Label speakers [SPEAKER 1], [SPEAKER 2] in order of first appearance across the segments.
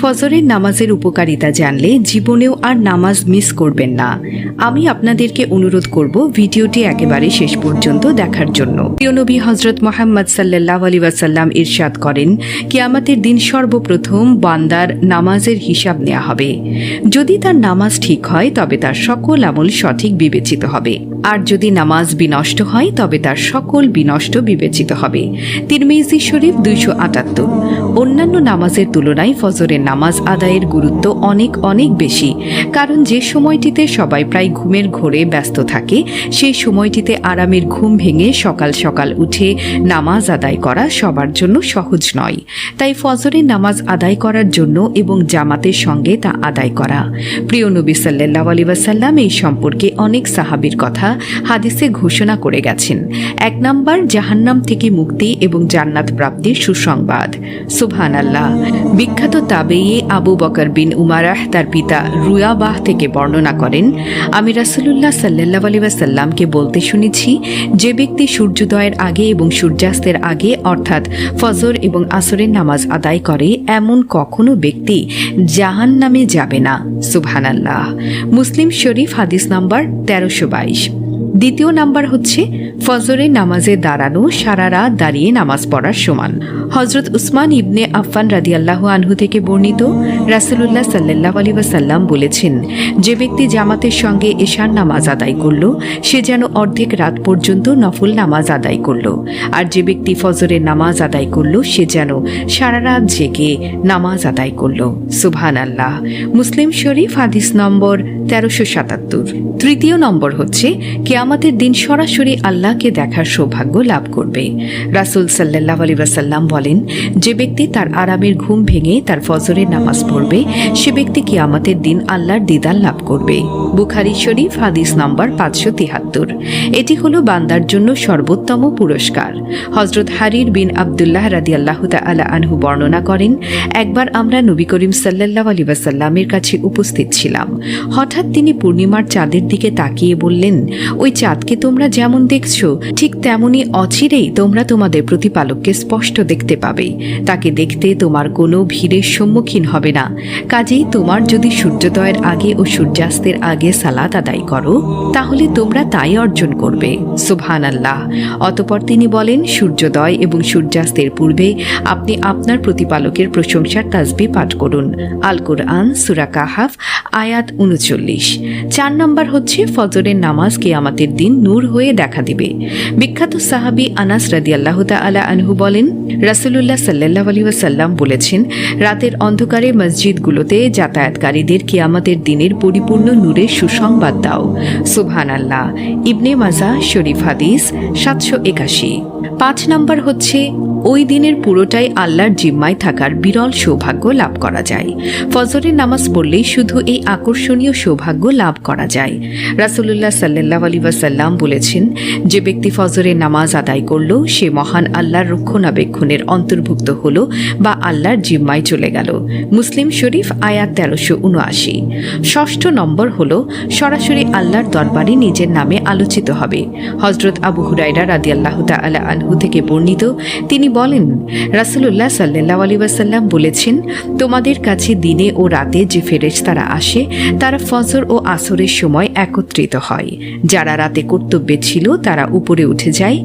[SPEAKER 1] ফজরের নামাজের উপকারিতা জানলে জীবনেও আর নামাজ মিস করবেন না। আমি আপনাদেরকে অনুরোধ করব ভিডিওটি একেবারে শেষ পর্যন্ত দেখার জন্য। প্রিয় নবী হজরত মোহাম্মদ সাল্লাহ আলী ওয়াসাল্লাম ইরশাদ করেন, কিয়ামাতের দিন সর্বপ্রথম বান্দার নামাজের হিসাব নেওয়া হবে। যদি তার নামাজ ঠিক হয়, তবে তার সকল আমল সঠিক বিবেচিত হবে। আর যদি নামাজ বিনষ্ট হয়, তবে তার সকল বিনষ্ট বিবেচিত হবে। তিরমিজি শরীফ দুইশো আটাত্তর। অন্যান্য নামাজের তুলনায় ফজরের নামাজ আদায়ের গুরুত্ব অনেক অনেক বেশি। কারণ যে সময়টিতে সবাই প্রায় ঘুমের ঘোরে ব্যস্ত থাকে, সেই সময়টিতে আরামের ঘুম ভেঙে সকাল সকাল উঠে নামাজ আদায় করা সবার জন্য সহজ নয়। তাই ফজরের নামাজ আদায় করার জন্য এবং জামাতের সঙ্গে তা আদায় করা। প্রিয় নবী সাল্লাহ আলী ওয়াসাল্লাম এই সম্পর্কে অনেক সাহাবির কথা হাদিসে ঘোষণা করে গেছেন। এক নাম্বার, জাহান্নাম থেকে মুক্তি এবং জান্নাত প্রাপ্তির সুসংবাদ। সুবহান আল্লাহ বিখ্যাত তাবেয়ে আবু বকর বিন উমারাহ তার পিতা রুয়াবাহ থেকে বর্ণনা করেন, আমি রাসুলুল্লাহ সাল্লাহ আলী ওয়াসাল্লামকে বলতে শুনেছি, যে ব্যক্তি সূর্যোদয়ের আগে এবং সূর্যাস্তের আগে, অর্থাৎ ফজর এবং আসরের নামাজ আদায় করে, এমন কখনো ব্যক্তি জাহান নামে যাবে না। সুবহানাল্লাহ। মুসলিম শরীফ হাদিস নাম্বার তেরোশো বাইশ। দ্বিতীয় নাম্বার হচ্ছে ফজরের নামাজে দাঁড়ানো সারা রাত দাঁড়িয়ে নামাজ পড়ার সমান। হজরত উসমান ইবনে আফফান রাদিয়াল্লাহু আনহু থেকে বর্ণিত রাসুলুল্লাহ সাল্লাহ আলী বলেছেন, যে ব্যক্তি জামাতের সঙ্গে এশার নামাজ আদায় করল, সে যেন অর্ধেক রাত পর্যন্ত নফল নামাজ আদায় করল। আর যে ব্যক্তি ফজরের নামাজ আদায় করল, সে যেন সারা রাত জেগে নামাজ আদায় করল। সুবহান আল্লাহ মুসলিম শরীফ, হাদিস নম্বর তেরোশো সাতাত্তর। তৃতীয় নম্বর হচ্ছে, কেয়ামতের দিন সরাসরি আল্লাহকে দেখার সৌভাগ্য লাভ করবে। রাসুল সাল্লাহ আলী ওয়াসাল্লাম বলেন, যে ব্যক্তি তার আরামের ঘুম ভেঙে তার ফজরের নামাজ পড়বে, সে ব্যক্তি কেয়ামতের দিন আল্লাহর দিদার লাভ করবে। বুখারি শরীফ, হাদিস নম্বর পাঁচশো তিহাত্তর। এটি হলো বান্দার জন্য সর্বোত্তম পুরস্কার। হজরত হারির বিন আবদুল্লাহ রাদি আল্লাহ আলা আনহু বর্ণনা করেন, একবার আমরা নবী করিম সাল্লাহ আলী ওয়াসাল্লামের কাছে উপস্থিত ছিলাম। হঠাৎ তিনি পূর্ণিমার চাঁদের দিকে তাকিয়ে বললেন, ওই চাঁদকে তোমরা যেমন দেখছ, ঠিক তেমনি অচিরেই তোমরা তোমাদের প্রতিপালককে স্পষ্ট দেখতে পাবে। তাকে দেখতে তোমার কোনো ভিড়ের সম্মুখীন হবে না। কাজেই তোমার যদি সূর্যোদয়ের আগে ও সূর্যাস্তের আগে সালাত আদায় করো, তাহলে তোমরা তাই অর্জন করবে। সুবহান আল্লাহ অতপর তিনি বলেন, সূর্যোদয় এবং সূর্যাস্তের পূর্বে আপনি আপনার প্রতিপালকের প্রশংসার তাজবি পাঠ করুন। আল কোরআন সুরা কাহাফ, আয়াত উনচল্লিশ। চার নম্বর হচ্ছে, ফজরের নামাজ কেয়ামাতের দিন নূর হয়ে দেখা দিবে। বিখ্যাত সাহাবি আনাস রাদি আল্লাহ আলা আনহু বলেন রাসুলুল্লাহ সাল্লাহ আলী ওয়াসাল্লাম বলেছেন, রাতের অন্ধকারে মসজিদগুলোতে যাতায়াতকারীদের আমাদের দিনের পরিপূর্ণ নূরের সুসংবাদ দাও। সুবহান আল্লাহ ইবনে মাজা, শরীফ হাদিস সাতশো একাশি। পাঁচ নম্বর হচ্ছে ওই দিনের পুরোটাই আল্লাহর জিম্মায় থাকার বিরল সৌভাগ্য লাভ করা যায়। ফজরের নামাজ পড়লেই শুধু এই আকর্ষণীয় সৌভাগ্য লাভ করা যায়। রাসুলুল্লাহ সাল্লাহ আলী ওয়াসাল্লাম বলেছেন, যে ব্যক্তি ফজরের নামাজ আদায় করল, সে মহান আল্লাহর রক্ষণাবেক্ষণের অন্তর্ভুক্ত হল বা আল্লাহর জিম্মায় চলে গেল। মুসলিম শরীফ আয়াত তেরোশো উনআশি। ষষ্ঠ নম্বর হল, সরাসরি আল্লাহর দরবারে নিজের নামে আলোচিত হবে। হজরত আবু হুরাইরা রাদি আল্লাহ তালা আনহু থেকে বর্ণিত, তিনি বলেন, রাসুলুল্লাহ সাল্লাহ আলী ওয়াসাল্লাম বলেছেন, তোমাদের কাছে দিনে ও রাতে যে ফেরেশতারা আসে, তারা ফজর ও আসরের সময় একত্রিত হয়। যারা রাতে কর্তব্যে ছিল, তারা উপরে উঠে যায়।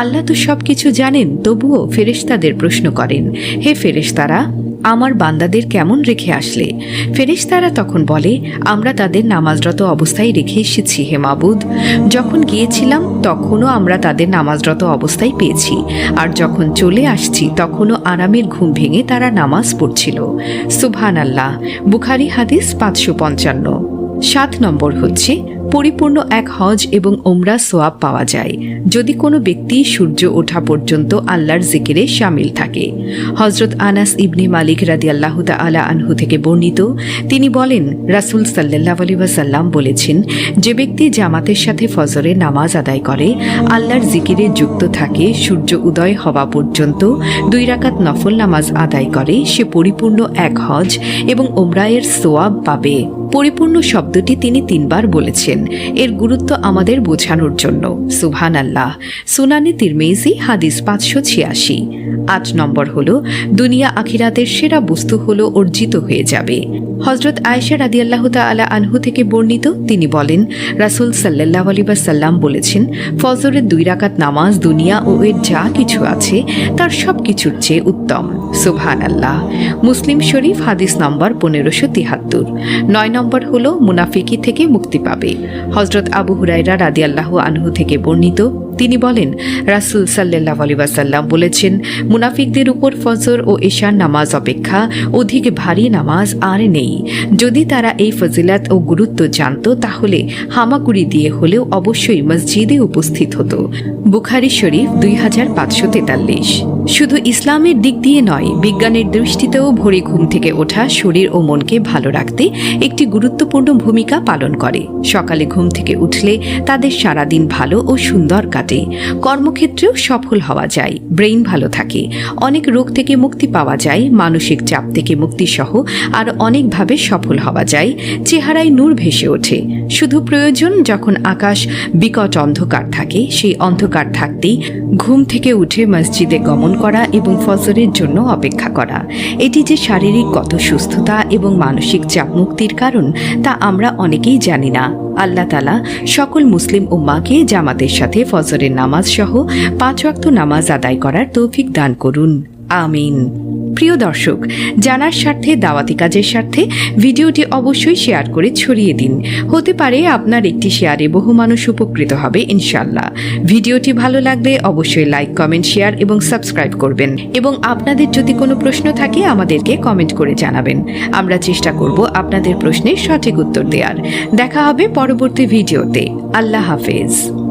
[SPEAKER 1] আল্লাহ তো সব কিছু জানেন, তবুও ফেরেশতাদের প্রশ্ন করেন, হে ফেরেশতারা আমার বান্দাদের কেমন রেখে আসলে? ফেরেশতারা তখন বলে, আমরা তাদের নামাজরত অবস্থায় রেখে এসেছি হে মাবুদ। যখন গিয়েছিলাম, তখনও আমরা তাদের নামাজরত অবস্থায় পেয়েছি। আর যখন চলে আসছি, তখনও আরামের ঘুম ভেঙে তারা নামাজ পড়ছিল। সুবহান আল্লাহ বুখারি হাদিস পাঁচশো পঞ্চান্ন। সাত নম্বর হচ্ছে পরিপূর্ণ এক হজ এবং ওমরা সোয়াব পাওয়া যায়। যদি কোনো ব্যক্তি সূর্য ওঠা পর্যন্ত আল্লাহর জিকিরে সামিল থাকে। হজরত আনাস ইবনে মালিক রাদি আল্লাহ আলা আনহু থেকে বর্ণিত, তিনি বলেন, রাসুল সাল্লাহ আলী ওয়াসাল্লাম বলেছেন, যে ব্যক্তি জামাতের সাথে ফজরে নামাজ আদায় করে, আল্লাহর জিকিরে যুক্ত থাকে, সূর্য উদয় হওয়া পর্যন্ত দুই রাকাত নফল নামাজ আদায় করে, সে পরিপূর্ণ এক হজ এবং ওমরায়ের সোয়াব পাবে। পরিপূর্ণ শব্দটি তিনি তিনবার বলেছেন। এর গুরুত্ব আমাদের বোঝানোর জন্য। সুবহান আল্লাহ সুনানি তিরমেজি, হাদিস পাঁচশো ছিয়াশি। আট নম্বর হল, দুনিয়া আখিরাতের সেরা বস্তু হল অর্জিত হয়ে যাবে। হজরত আয়েশা রাদিয়াল্লাহ তাআলা আনহু থেকে বর্ণিত, তিনি বলেন, রাসূল সাল্লাল্লাহু আলাইহি ওয়াসাল্লাম বলেছেন, ফজরের দুই রাকাত নামাজ দুনিয়া ও এর যা কিছু আছে, তার সব কিছুর চেয়ে উত্তম। সুবহানাল্লাহ। মুসলিম শরীফ, হাদিস নম্বর পনেরোশো তিহাত্তর। নয় নম্বর হল, মুনাফিকি থেকে মুক্তি পাবে। হজরত আবু হুরাইরা রাদিয়াল্লাহু আনহু থেকে বর্ণিত, তিনি বলেন, রাসূল সাল্লাল্লাহু আলাইহি ওয়াসাল্লাম বলেছেন, মুনাফিকদের উপর ফজর ও ঈশার নামাজ অপেক্ষা অধিক ভারী নামাজ আর নেই। যদি তারা এই ফজিলাত ও গুরুত্ব জানত, তাহলে হামাগুড়ি দিয়ে হলেও অবশ্যই মসজিদে উপস্থিত হতো। বুখারি শরীফ দুই হাজার পাঁচশো তেতাল্লিশ। শুধু ইসলামের দিক দিয়ে নয়, বিজ্ঞানের দৃষ্টিতেও ভোরে ঘুম থেকে ওঠা শরীর ও মনকে ভালো রাখতে একটি গুরুত্বপূর্ণ ভূমিকা পালন করে। সকালে ঘুম থেকে উঠলে তাদের সারাদিন ভালো ও সুন্দর কাটে। কর্মক্ষেত্রেও সফল হওয়া যায়, ব্রেইন ভালো থাকে। অনেক রোগ থেকে মুক্তি পাওয়া যায়, মানসিক চাপ থেকে মুক্তি সহ আর অনেকভাবে সফল হওয়া যায়, চেহারায় নূর ভেসে ওঠে। শুধু প্রয়োজন যখন আকাশ বিকট অন্ধকার থাকে, সেই অন্ধকার থাকতেই ঘুম থেকে উঠে মসজিদে গমন করা এবং ফজরের জন্য অপেক্ষা করা। এটি যে শারীরিক কত সুস্থতা এবং মানসিক চাপ মুক্তির কারণ, তা আমরা অনেকেই জানি না। আল্লাহ তালা সকল মুসলিম উম্মাকে জামাতের সাথে ফজরের নামাজ সহ পাঁচ ওয়াক্ত নামাজ আদায় করার তৌফিক দান করুন। আমিন। প্রিয় দর্শক, জানার স্বার্থে, দাওয়াতি কাজের স্বার্থে ভিডিওটি অবশ্যই শেয়ার করে ছড়িয়ে দিন। হতে পারে আপনার একটি শেয়ারে বহু মানুষ উপকৃত হবে ইনশাল্লাহ ভিডিওটি ভালো লাগলে অবশ্যই লাইক, কমেন্ট, শেয়ার এবং সাবস্ক্রাইব করবেন। এবং আপনাদের যদি কোনো প্রশ্ন থাকে, আমাদেরকে কমেন্ট করে জানাবেন। আমরা চেষ্টা করব আপনাদের প্রশ্নের সঠিক উত্তর দেওয়ার দেখা হবে পরবর্তী ভিডিওতে। আল্লাহ হাফেজ।